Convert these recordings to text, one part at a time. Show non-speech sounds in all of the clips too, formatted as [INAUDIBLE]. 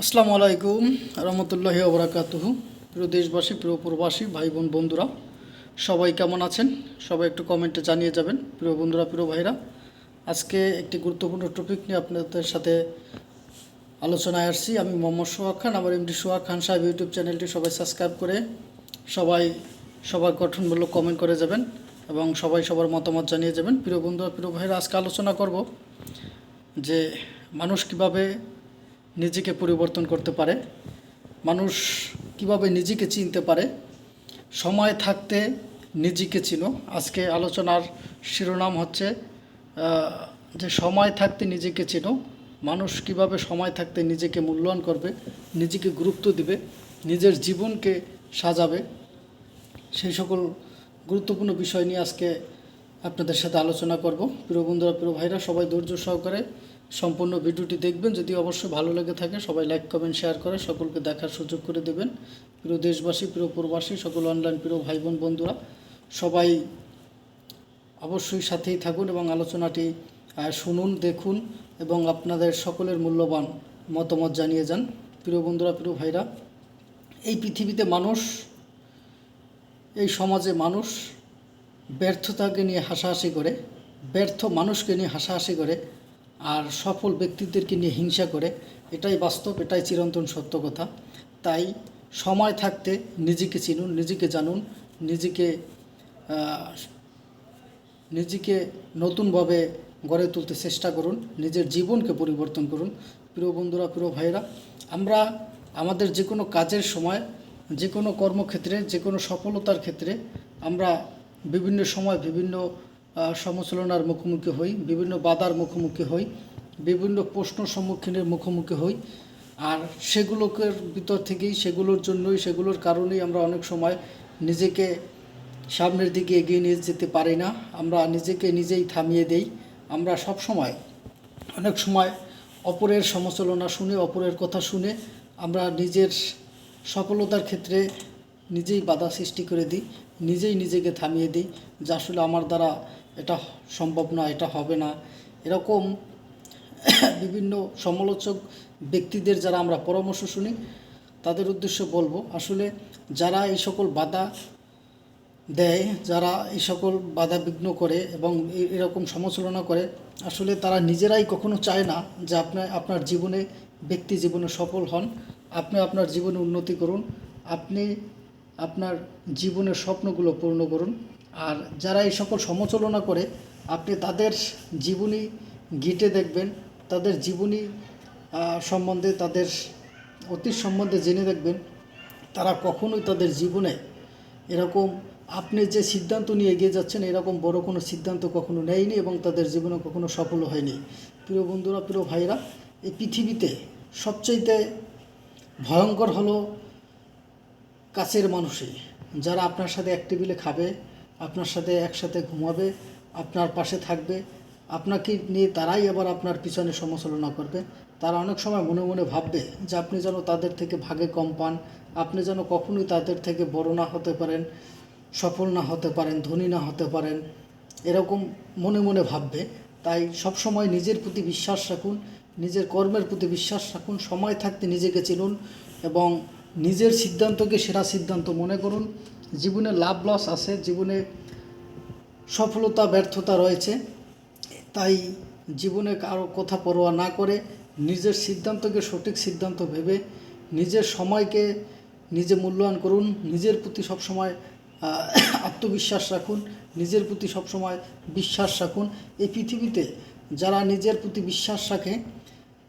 আসসালামু আলাইকুম রহমতুল্লাহি ওবরাকাতুহু প্রিয় দেশবাসী, প্রিয় প্রবাসী ভাই বোন বন্ধুরা, সবাই কেমন আছেন? সবাই একটু কমেন্টে জানিয়ে যাবেন, প্রিয় বন্ধুরা, প্রিয় ভাইরা। আজকে একটি গুরুত্বপূর্ণ টপিক নিয়ে আপনাদের সাথে আলোচনায় আসছি। আমি মোহাম্মদ সোহাগ খান, আমার এমডি সোহাগ খান সাহেব ইউটিউব চ্যানেলটি সবাই সাবস্ক্রাইব করে সবাই সবার গঠনমূলক কমেন্ট করে যাবেন এবং সবাই সবার মতামত জানিয়ে যাবেন। প্রিয় বন্ধুরা, প্রিয় ভাইরা, আজকে আলোচনা করব যে মানুষ কীভাবে নিজেকে পরিবর্তন করতে পারে। মানুষ কীভাবে নিজেকে চিনতে পারে? সময় থাকতে নিজেকে চিনো। আজকে আলোচনার শিরোনাম হচ্ছে যে সময় থাকতে নিজেকে চিনো। মানুষ কীভাবে সময় থাকতে নিজেকে মূল্যায়ন করবে, নিজেকে গুরুত্ব দিবে, নিজের জীবনকে সাজাবে, সেই সকল গুরুত্বপূর্ণ বিষয় নিয়ে আজকে আপনাদের সাথে আলোচনা করব। প্রিয় বন্ধুরা, প্রিয় ভাইরা, সবাই ধৈর্য সহকারে সম্পূর্ণ ভিডিওটি দেখবেন। যদি অবশ্যই ভালো লেগে থাকে, সবাই লাইক কমেন্ট শেয়ার করে সকলকে দেখার সুযোগ করে দেবেন। প্রিয় দেশবাসী, প্রিয় প্রবাসী, সকল অনলাইন প্রিয় ভাই বোন বন্ধুরা, সবাই অবশ্যই সাথেই থাকুন এবং আলোচনাটি শুনুন, দেখুন এবং আপনাদের সকলের মূল্যবান মতামত জানিয়ে যান। প্রিয় বন্ধুরা, প্রিয় ভাইরা, এই পৃথিবীতে মানুষ, এই সমাজে মানুষ ব্যর্থতাকে নিয়ে হাসাহাসি করে, ব্যর্থ মানুষকে নিয়ে হাসাহাসি করে আর সফল ব্যক্তিদেরকে নিয়ে হিংসা করে, এটাই বাস্তব, এটাই চিরন্তন সত্য কথা। তাই সময় থাকতে নিজেকে চিনুন, নিজেকে জানুন, নিজেকে নিজেকে নতুনভাবে গড়ে তুলতে চেষ্টা করুন, নিজের জীবনকে পরিবর্তন করুন। প্রিয় বন্ধুরা, প্রিয় ভাইরা আমরা আমাদের যে কোনো কাজের সময়, যে কোনো কর্মক্ষেত্রে, যে কোনো সফলতার ক্ষেত্রে আমরা বিভিন্ন সময় বিভিন্ন সমালোচনার মুখোমুখি হই, বিভিন্ন বাধার মুখোমুখি হই, বিভিন্ন প্রশ্ন সম্মুখীনের মুখোমুখি হই। আর সেগুলোকে ভিতর থেকেই, সেগুলোর জন্যই, সেগুলোর কারণেই আমরা অনেক সময় নিজেকে সামনের দিকে এগিয়ে নিয়ে যেতে পারি না। আমরা নিজেকে নিজেই থামিয়ে দেই। আমরা সব সময়, অনেক সময় অপরের সমালোচনা শুনে, অপরের কথা শুনে আমরা নিজের সফলতার ক্ষেত্রে নিজেই বাধা সৃষ্টি করে দিই, নিজেই নিজেকে থামিয়ে দিই, যা আসলে আমার দ্বারা এটা সম্ভব না, এটা হবে না। এরকম বিভিন্ন সমালোচক ব্যক্তিদের যারা আমরা পরামর্শ শুনি, তাদের উদ্দেশ্যে বলব, আসলে যারা এই সকল বাধা দেয়, যারা এই সকল বাধা বিঘ্ন করে এবং এরকম সমালোচনা করে, আসলে তারা নিজেরাই কখনো চায় না যে আপনার আপনার জীবনে ব্যক্তি জীবনে সফল হন। আপনি আপনার জীবনে উন্নতি করুন, আপনি আপনার জীবনের স্বপ্নগুলো পূর্ণ করুন। আর যারা এই সকল সমালোচনা করে, আপনি তাদের জীবনী গিটে দেখবেন, তাদের জীবনী সম্বন্ধে, তাদের অতীত সম্বন্ধে জেনে দেখবেন, তারা কখনোই তাদের জীবনে এরকম আপনি যে সিদ্ধান্ত নিয়ে এগিয়ে যাচ্ছেন, এরকম বড় কোনো সিদ্ধান্ত কখনো নেয়নি এবং তাদের জীবনে কখনো সফল হয়নি। প্রিয় বন্ধুরা, প্রিয় ভাইরা, এই পৃথিবীতে সবচাইতে ভয়ঙ্কর হলো কাছের মানুষই, যারা আপনার সাথে এক টেবিলে খাবে আপনার সাথে একসাথে ঘুমাবে, আপনার পাশে থাকবে। আপনাকে নিয়ে তারাই আবার আপনার পিছনে সমালোচনা করবে। তারা অনেক সময় মনে মনে ভাববে যে আপনি যেন তাদের থেকে ভাগে কম পান, আপনি যেন কখনোই তাদের থেকে বড় না হতে পারেন, সফল না হতে পারেন, ধনী না হতে পারেন, এরকম মনে মনে ভাববে। তাই সব সময় নিজের প্রতি বিশ্বাস রাখুন, নিজের কর্মের প্রতি বিশ্বাস রাখুন, সময় থাকতে নিজেকে চিনুন এবং নিজের সিদ্ধান্তকে সেরা সিদ্ধান্ত মনে করুন। জীবনে লাভ লস আছে, জীবনে সফলতা, ব্যর্থতা রয়েছে। তাই জীবনে কারও কথা পরোয়া না করে নিজের সিদ্ধান্তকে সঠিক সিদ্ধান্ত ভেবে নিজের সময়কে নিজে মূল্যায়ন করুন। নিজের প্রতি সবসময় আত্মবিশ্বাস রাখুন। নিজের প্রতি সবসময় বিশ্বাস রাখুন। এই পৃথিবীতে যারা নিজের প্রতি বিশ্বাস রাখে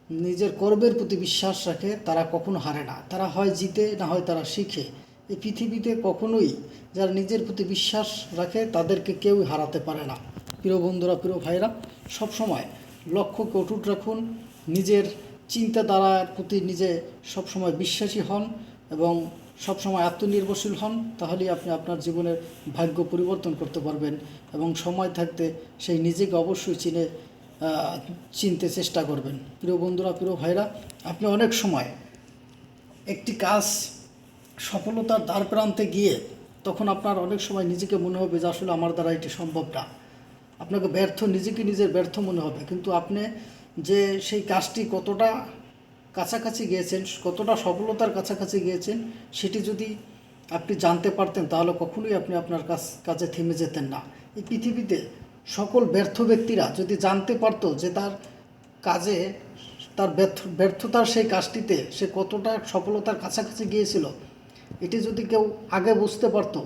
নিজের কর্মের প্রতি বিশ্বাস রাখে, তারা কখনো হারে না। তারা হয় জিতে, না হয় তারা শিখে। এই পৃথিবীতে কখনোই যারা নিজের প্রতি বিশ্বাস রাখে, তাদেরকে কেউই হারাতে পারে না। প্রিয় বন্ধুরা, প্রিয় ভাইরা সবসময় লক্ষ্যকে অটুট রাখুন। নিজের চিন্তাধারার প্রতি নিজে সবসময় বিশ্বাসী হন এবং সবসময় আত্মনির্ভরশীল হন, তাহলেই আপনি আপনার জীবনের ভাগ্য পরিবর্তন করতে পারবেন এবং সময় থাকতে সেই নিজেকে অবশ্যই চিনে চিনতে চেষ্টা করবেন। প্রিয় বন্ধুরা, প্রিয় ভাইরা, আপনি অনেক সময় একটি কাজ সফলতার দ্বার প্রান্তে গিয়ে তখন আপনার অনেক সময় নিজেকে মনে হবে যে আসলে আমার দ্বারা এটি সম্ভব না। আপনাকে ব্যর্থ, নিজেকে নিজের ব্যর্থ মনে হবে। কিন্তু আপনি যে সেই কাজটি কতটা কাছাকাছি গিয়েছেন, কতটা সফলতার কাছাকাছি গিয়েছেন, সেটি যদি আপনি জানতে পারতেন, তাহলে কখনোই আপনি আপনার কাজ, কাজে থেমে যেতেন না। এই পৃথিবীতে সকল ব্যর্থ ব্যক্তিরা যদি জানতে পারতো যে তার কাজে, তার ব্যর্থ, ব্যর্থতার সেই কাজটিতে সে কতটা সফলতার কাছাকাছি গিয়েছিল, এটি যদি কেউ আগে বুঝতে পারতো,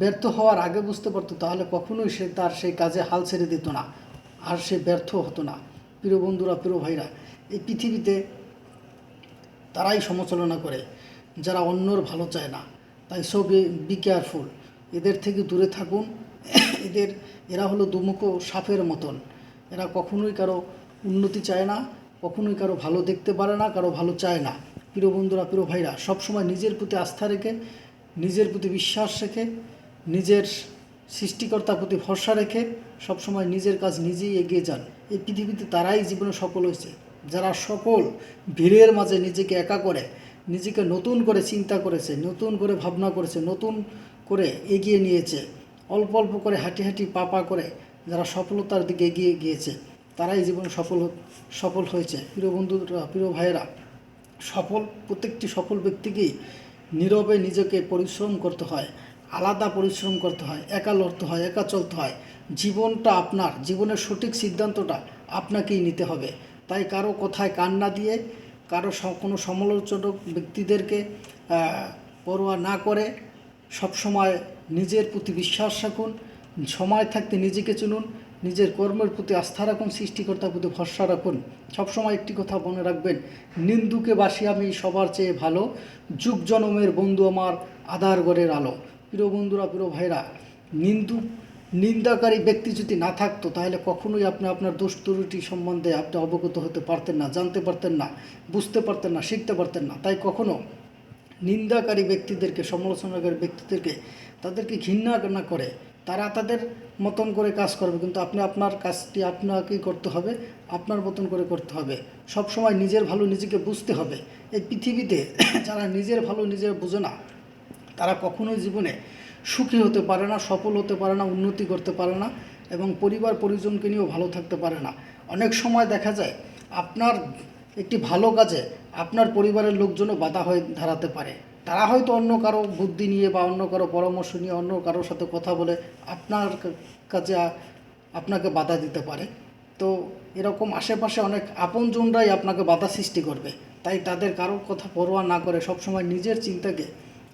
ব্যর্থ হওয়ার আগে বুঝতে পারতো, তাহলে কখনোই সে তার সেই কাজে হাল ছেড়ে দিত না, আর সে ব্যর্থ হতো না। প্রিয় বন্ধুরা, প্রিয় ভাইরা, এই পৃথিবীতে তারাই সমালোচনা করে, যারা অন্যর ভালো চায় না। তাই সো বি কেয়ারফুল এদের থেকে দূরে থাকুন এদের, এরা হলো দুমুখো সাপের মতন। এরা কখনোই কারও উন্নতি চায় না, কখনোই কারও ভালো দেখতে পারে না, কারও ভালো চায় না। প্রিয় বন্ধুরা, প্রিয় ভাইরা, সবসময় নিজের প্রতি আস্থা রেখে, নিজের প্রতি বিশ্বাস রেখে, নিজের সৃষ্টিকর্তার প্রতি ভরসা রেখে সবসময় নিজের কাজ নিজেই এগিয়ে যান। এই পৃথিবীতে তারাই জীবনে সফল হয়েছে। যারা সকল ভিড়ের মাঝে নিজেকে একা করে, নিজেকে নতুন করে চিন্তা করেছে, নতুন করে ভাবনা করেছে, নতুন করে এগিয়ে নিয়েছে অল্প অল্প করে হাঁটি হাঁটি পা পা করে যারা সফলতার দিকে এগিয়ে গিয়েছে, তারাই জীবন সফল সফল হয়েছে। প্রিয় বন্ধুরা, প্রিয় ভাইয়েরা, সফল, প্রত্যেকটি সফল ব্যক্তিকেই নীরবে নিজেকে পরিশ্রম করতে হয়, আলাদা পরিশ্রম করতে হয়, একা লড়তে হয়, একা চলতে হয়। জীবনটা আপনার, জীবনের সঠিক সিদ্ধান্তটা আপনাকেই নিতে হবে। তাই কারও কথায় কান না দিয়ে, কারও কোনো সমালোচক ব্যক্তিদেরকে পরোয়া না করে সবসময় নিজের প্রতি বিশ্বাস রাখুন, সময় থাকতে নিজেকে চুনুন, নিজের কর্মের প্রতি আস্থা রাখুন, সৃষ্টিকর্তার প্রতি ভরসা রাখুন। সবসময় একটি কথা মনে রাখবেন, নিন্দুকে বাসি আমি সবার চেয়ে ভালো, যুগ জনমের বন্ধু আমার আধার গড়ের আলো। প্রিয় বন্ধুরা, প্রিয় ভাইরা, নিন্দু, নিন্দাকারী ব্যক্তি যদি না থাকতো, তাহলে কখনোই আপনি আপনার দোষ ত্রুটি সম্বন্ধে আপনি অবগত হতে পারতেন না, জানতে পারতেন না, বুঝতে পারতেন না, শিখতে পারতেন না। তাই কখনো নিন্দাকারী ব্যক্তিদেরকে, সমালোচনাকারী ব্যক্তিদেরকে তাদেরকে ঘৃণা না করে, তারা তাদের মতন করে কাজ করবে, কিন্তু আপনি আপনার কাজটি আপনাকেই করতে হবে, আপনার মতন করে করতে হবে। সব সময় নিজের ভালো নিজেকে বুঝতে হবে। এই পৃথিবীতে [COUGHS] যারা নিজের ভালো নিজের বোঝে না, তারা কখনোই জীবনে সুখী হতে পারে না, সফল হতে পারে না, উন্নতি করতে পারে না এবং পরিবার পরিজনকে নিয়েও ভালো থাকতে পারে না। অনেক সময় দেখা যায়, আপনার একটি ভালো কাজে আপনার পরিবারের লোকজনও বাধা হয়ে দাঁড়াতে পারে। তারা হয়তো অন্য কারও বুদ্ধি নিয়ে বা অন্য কারও পরামর্শ নিয়ে অন্য কারোর সাথে কথা বলে আপনার কাছে আপনাকে বাধা দিতে পারে। তো এরকম আশেপাশে অনেক আপনজনরাই আপনাকে বাধা সৃষ্টি করবে। তাই তাদের কারোর কথা পরোয়া না করে সবসময় নিজের চিন্তাকে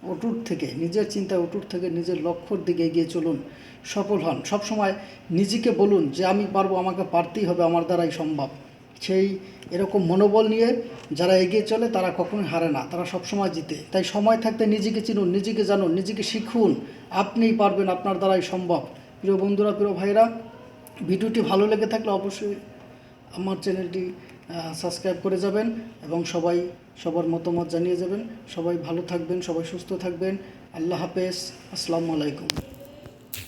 অটুট থেকে, নিজের চিন্তা অটুট থেকে, নিজের লক্ষ্যর দিকে এগিয়ে চলুন। সফল হন। সবসময় নিজেকে বলুন যে, আমি পারব, আমাকে পারতেই হবে, আমার দ্বারাই সম্ভব। সেই এরকম মনোবল নিয়ে যারা এগিয়ে চলে, তারা কখনোই হারে না। তারা সবসময় জিতে। তাই সময় থাকতে নিজেকে চিনুন, নিজেকে জানুন, নিজেকে শিখুন। আপনিই পারবেন, আপনার দ্বারাই সম্ভব। প্রিয় বন্ধুরা, প্রিয় ভাইরা ভিডিওটি ভালো লেগে থাকলে অবশ্যই আমার চ্যানেলটি সাবস্ক্রাইব করে যাবেন এবং সবাই সবার মতামত জানিয়ে যাবেন। সবাই ভালো থাকবেন, সবাই সুস্থ থাকবেন। আল্লাহ হাফেজ। আসসালামু আলাইকুম।